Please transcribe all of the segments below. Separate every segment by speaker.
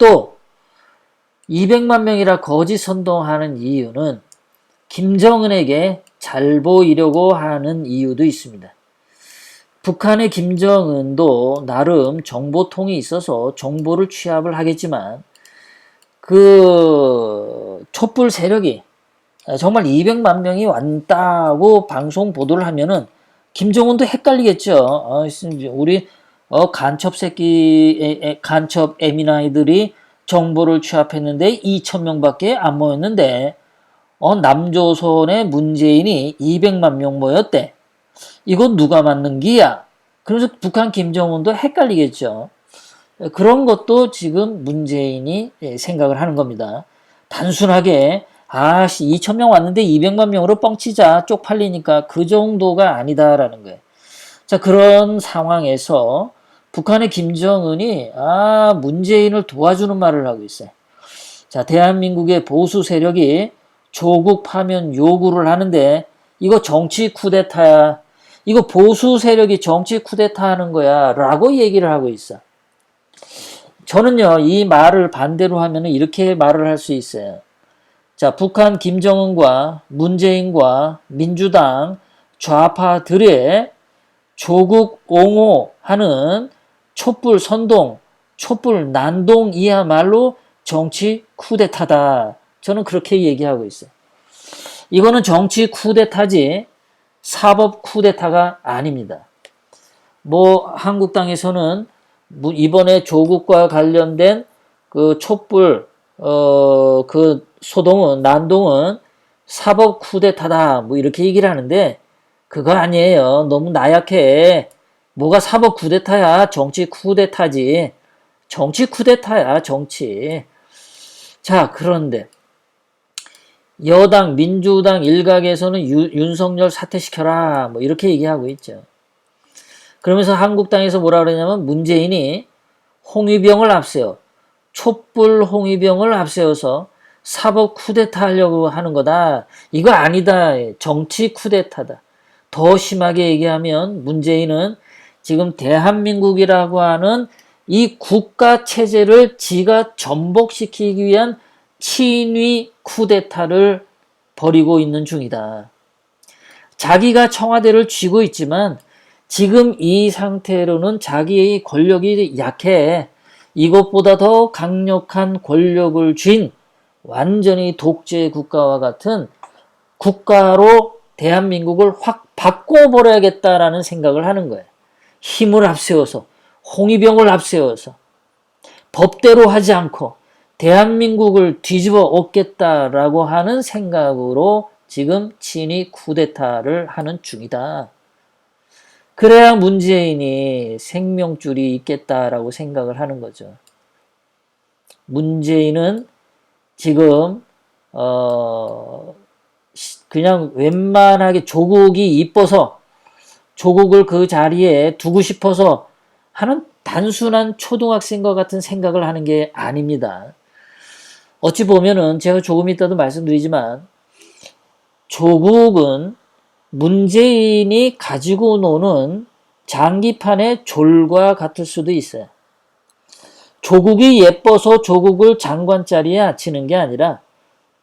Speaker 1: 또 200만 명이라 거짓 선동하는 이유는 김정은에게 잘 보이려고 하는 이유도 있습니다. 북한의 김정은도 나름 정보통이 있어서 정보를 취합을 하겠지만 그 촛불 세력이 정말 200만 명이 왔다고 방송 보도를 하면은 김정은도 헷갈리겠죠. 어, 우리 어, 간첩 새끼 간첩 에미나이들이 정보를 취합했는데 2천 명 밖에 안 모였는데 어, 남조선의 문재인이 200만 명 모였대. 이건 누가 만든 기야? 그래서 북한 김정은도 헷갈리겠죠. 그런 것도 지금 문재인이 예, 생각을 하는 겁니다. 단순하게 아씨 2천 명 왔는데 200만 명으로 뻥치자 쪽팔리니까 그 정도가 아니다라는 거예요. 자 그런 상황에서 북한의 김정은이 아 문재인을 도와주는 말을 하고 있어요. 자 대한민국의 보수 세력이 조국 파면 요구를 하는데 이거 정치 쿠데타야. 이거 보수 세력이 정치 쿠데타 하는 거야. 라고 얘기를 하고 있어. 저는요, 이 말을 반대로 하면 이렇게 말을 할 수 있어요. 자, 북한 김정은과 문재인과 민주당 좌파들의 조국 옹호하는 촛불 선동, 촛불 난동이야말로 정치 쿠데타다. 저는 그렇게 얘기하고 있어요. 이거는 정치 쿠데타지 사법 쿠데타가 아닙니다. 뭐 한국당에서는 이번에 조국과 관련된 그 촛불 어 그 소동은 난동은 사법 쿠데타다 뭐 이렇게 얘기를 하는데 그거 아니에요. 너무 나약해. 뭐가 사법 쿠데타야? 정치 쿠데타지. 정치 쿠데타야, 정치. 자, 그런데 여당 민주당 일각에서는 유, 윤석열 사퇴시켜라 뭐 이렇게 얘기하고 있죠. 그러면서 한국당에서 뭐라 그러냐면 문재인이 홍위병을 앞세워 촛불 홍위병을 앞세워서 사법 쿠데타 하려고 하는 거다. 이거 아니다. 정치 쿠데타다. 더 심하게 얘기하면 문재인은 지금 대한민국이라고 하는 이 국가 체제를 지가 전복시키기 위한 친위 쿠데타를 벌이고 있는 중이다. 자기가 청와대를 쥐고 있지만 지금 이 상태로는 자기의 권력이 약해. 이것보다 더 강력한 권력을 쥔 완전히 독재 국가와 같은 국가로 대한민국을 확 바꿔버려야겠다라는 생각을 하는 거예요. 힘을 앞세워서, 홍위병을 앞세워서, 법대로 하지 않고, 대한민국을 뒤집어 엎겠다라고 하는 생각으로 지금 친이 쿠데타를 하는 중이다. 그래야 문재인이 생명줄이 있겠다라고 생각을 하는 거죠. 문재인은 지금 어 그냥 웬만하게 조국이 이뻐서 조국을 그 자리에 두고 싶어서 하는 단순한 초등학생과 같은 생각을 하는 게 아닙니다. 어찌 보면은 제가 조금 이따도 말씀드리지만 조국은 문재인이 가지고 노는 장기판의 졸과 같을 수도 있어요. 조국이 예뻐서 조국을 장관 자리에 앉히는 게 아니라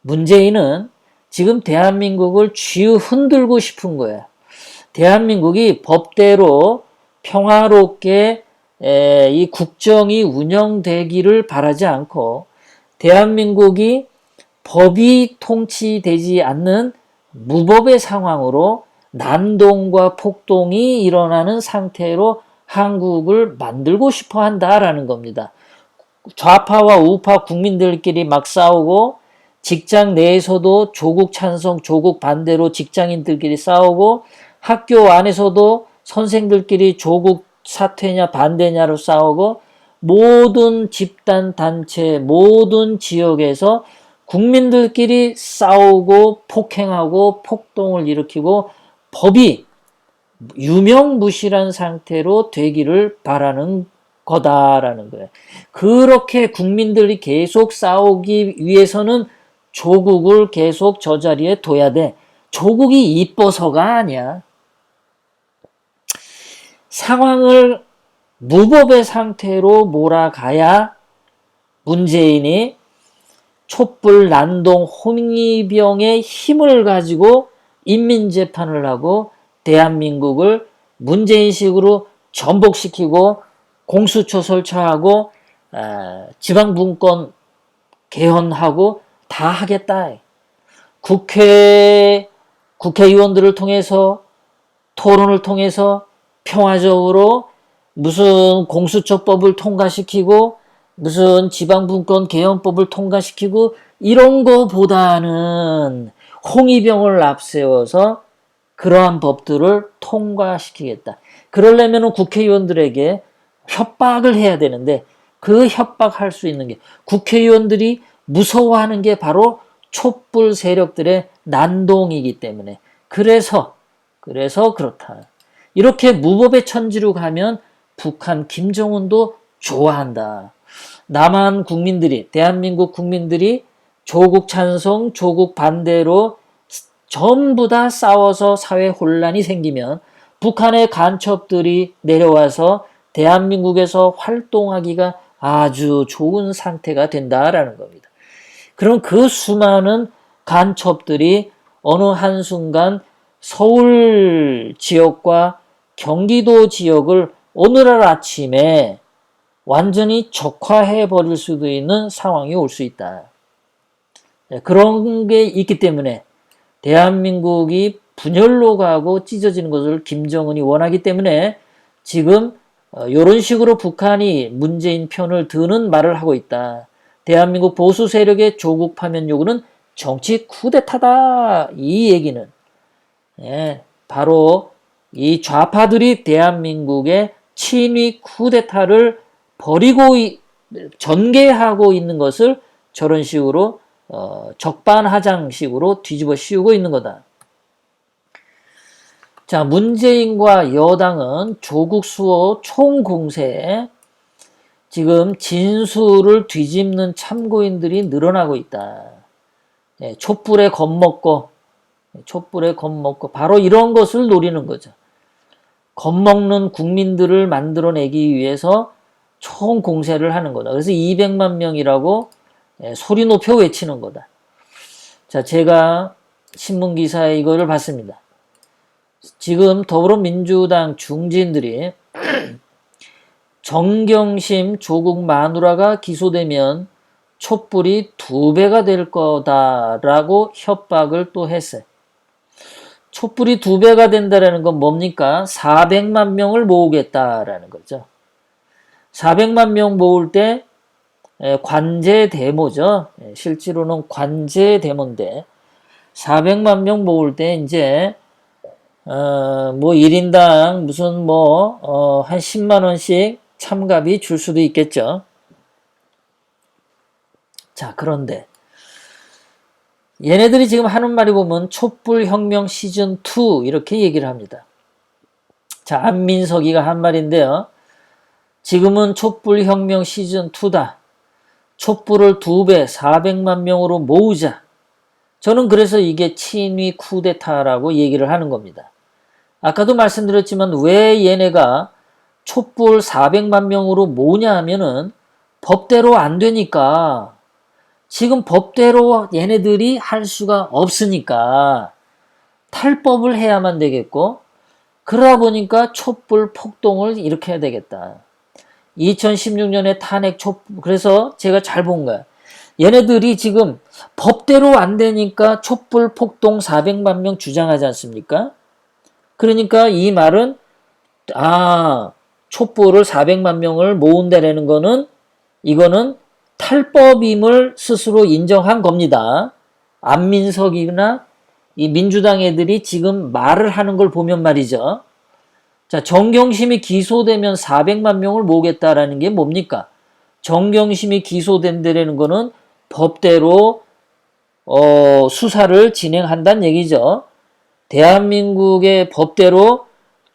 Speaker 1: 문재인은 지금 대한민국을 쥐어 흔들고 싶은 거예요. 대한민국이 법대로 평화롭게 이 국정이 운영되기를 바라지 않고 대한민국이 법이 통치되지 않는 무법의 상황으로 난동과 폭동이 일어나는 상태로 한국을 만들고 싶어 한다라는 겁니다. 좌파와 우파 국민들끼리 막 싸우고 직장 내에서도 조국 찬성, 조국 반대로 직장인들끼리 싸우고 학교 안에서도 선생들끼리 조국 사퇴냐 반대냐로 싸우고 모든 집단 단체, 모든 지역에서 국민들끼리 싸우고 폭행하고 폭동을 일으키고 법이 유명무실한 상태로 되기를 바라는 거다라는 거예요. 그렇게 국민들이 계속 싸우기 위해서는 조국을 계속 저 자리에 둬야 돼. 조국이 이뻐서가 아니야. 상황을 무법의 상태로 몰아가야 문재인이 촛불 난동 홍위병의 힘을 가지고 인민재판을 하고 대한민국을 문재인식으로 전복시키고 공수처 설치하고 에, 지방분권 개헌하고 다 하겠다. 국회 국회의원들을 통해서 토론을 통해서 평화적으로 무슨 공수처법을 통과시키고 무슨 지방분권 개헌법을 통과시키고 이런 거보다는 홍위병을 앞세워서 그러한 법들을 통과시키겠다. 그러려면 국회의원들에게 협박을 해야 되는데 그 협박할 수 있는 게 국회의원들이 무서워하는 게 바로 촛불 세력들의 난동이기 때문에 그래서 그래서 그렇다. 이렇게 무법의 천지로 가면 북한 김정은도 좋아한다. 남한 국민들이 대한민국 국민들이 조국 찬성, 조국 반대로 전부 다 싸워서 사회 혼란이 생기면 북한의 간첩들이 내려와서 대한민국에서 활동하기가 아주 좋은 상태가 된다라는 겁니다. 그럼 그 수많은 간첩들이 어느 한순간 서울 지역과 경기도 지역을 오늘날 아침에 완전히 적화해 버릴 수도 있는 상황이 올 수 있다. 네, 그런 게 있기 때문에 대한민국이 분열로 가고 찢어지는 것을 김정은이 원하기 때문에 지금 이런 식으로 북한이 문재인 편을 드는 말을 하고 있다. 대한민국 보수 세력의 조국 파면 요구는 정치 쿠데타다. 이 얘기는 예, 바로 이 좌파들이 대한민국의 친위 쿠데타를 버리고 전개하고 있는 것을 저런 식으로 어, 적반하장식으로 뒤집어 씌우고 있는 거다. 자, 문재인과 여당은 조국 수호 총공세에 지금 진술을 뒤집는 참고인들이 늘어나고 있다. 예, 촛불에 겁먹고, 촛불에 겁먹고, 바로 이런 것을 노리는 거죠. 겁먹는 국민들을 만들어내기 위해서 총 공세를 하는 거다. 그래서 200만 명이라고 예, 소리 높여 외치는 거다. 자, 제가 신문 기사에 이거를 봤습니다. 지금 더불어민주당 중진들이 정경심 조국 마누라가 기소되면 촛불이 두 배가 될 거다라고 협박을 또 했어요. 촛불이 두 배가 된다라는 건 뭡니까? 400만 명을 모으겠다라는 거죠. 400만 명 모을 때 관제 데모죠. 실제로는 관제 데모인데 400만 명 모을 때 이제 어, 뭐 1인당 무슨 뭐, 어, 한 10만 원씩 참가비 줄 수도 있겠죠. 자, 그런데, 얘네들이 지금 하는 말이 보면 촛불혁명 시즌2 이렇게 얘기를 합니다. 자, 안민석이가 한 말인데요. 지금은 촛불혁명 시즌2다. 촛불을 두 배, 400만 명으로 모으자. 저는 그래서 이게 친위 쿠데타라고 얘기를 하는 겁니다. 아까도 말씀드렸지만 왜 얘네가 촛불 400만 명으로 모으냐 하면은 법대로 안 되니까 지금 법대로 얘네들이 할 수가 없으니까 탈법을 해야만 되겠고 그러다 보니까 촛불 폭동을 일으켜야 되겠다. 2016년에 탄핵 촛불 그래서 제가 잘 본 거야. 얘네들이 지금 법대로 안 되니까 촛불 폭동 400만 명 주장하지 않습니까? 그러니까 이 말은 아 촛불을 400만 명을 모은다라는 거는 이거는 탈법임을 스스로 인정한 겁니다. 안민석이나 이 민주당 애들이 지금 말을 하는 걸 보면 말이죠. 자, 정경심이 기소되면 400만 명을 모으겠다라는 게 뭡니까? 정경심이 기소된다라는 거는 법대로 어, 수사를 진행한다는 얘기죠. 대한민국의 법대로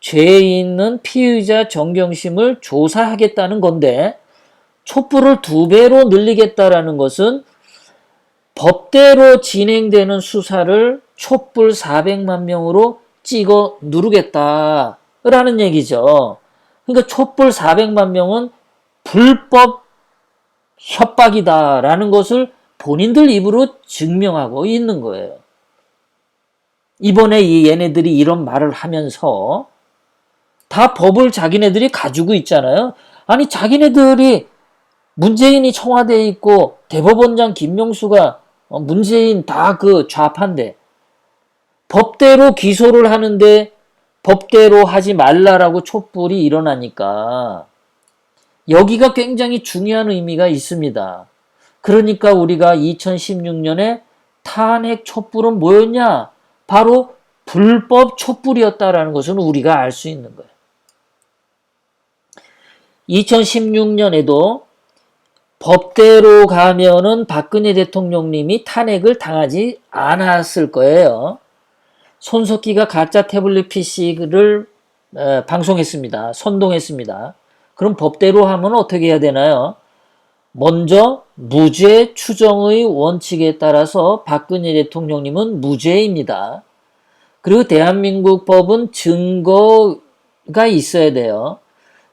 Speaker 1: 죄 있는 피의자 정경심을 조사하겠다는 건데 촛불을 두 배로 늘리겠다라는 것은 법대로 진행되는 수사를 촛불 400만 명으로 찍어 누르겠다라는 얘기죠. 그러니까 촛불 400만 명은 불법 협박이다라는 것을 본인들 입으로 증명하고 있는 거예요. 이번에 이 얘네들이 이런 말을 하면서 다 법을 자기네들이 가지고 있잖아요. 아니 자기네들이 문재인이 청와대에 있고 대법원장 김명수가 어, 문재인 다 그 좌파인데 법대로 기소를 하는데 법대로 하지 말라라고 촛불이 일어나니까 여기가 굉장히 중요한 의미가 있습니다. 그러니까 우리가 2016년에 탄핵 촛불은 뭐였냐? 바로 불법 촛불이었다라는 것은 우리가 알 수 있는 거예요. 2016년에도 법대로 가면은 박근혜 대통령님이 탄핵을 당하지 않았을 거예요. 손석기가 가짜 태블릿 PC를 방송했습니다. 선동했습니다. 그럼 법대로 하면 어떻게 해야 되나요? 먼저 무죄 추정의 원칙에 따라서 박근혜 대통령님은 무죄입니다. 그리고 대한민국 법은 증거가 있어야 돼요.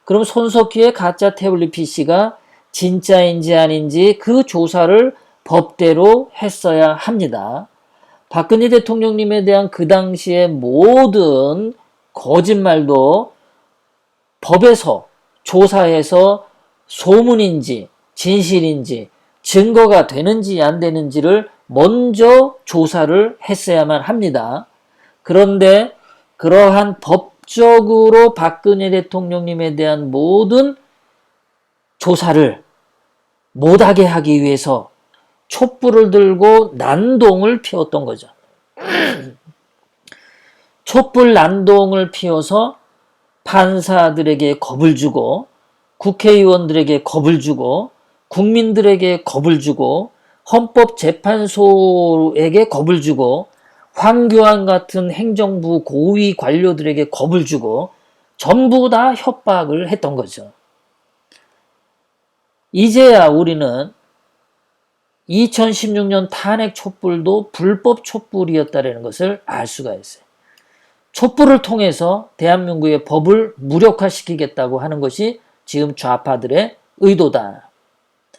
Speaker 1: 그럼 손석희의 가짜 태블릿 PC가 진짜인지 아닌지 그 조사를 법대로 했어야 합니다. 박근혜 대통령님에 대한 그 당시의 모든 거짓말도 법에서 조사해서 소문인지 진실인지 증거가 되는지 안 되는지를 먼저 조사를 했어야만 합니다. 그런데 그러한 법적으로 박근혜 대통령님에 대한 모든 조사를 못하게 하기 위해서 촛불을 들고 난동을 피웠던 거죠. 촛불 난동을 피워서 판사들에게 겁을 주고 국회의원들에게 겁을 주고 국민들에게 겁을 주고 헌법재판소에게 겁을 주고 황교안 같은 행정부 고위 관료들에게 겁을 주고 전부 다 협박을 했던 거죠. 이제야 우리는 2016년 탄핵 촛불도 불법 촛불이었다는 것을 알 수가 있어요. 촛불을 통해서 대한민국의 법을 무력화시키겠다고 하는 것이 지금 좌파들의 의도다.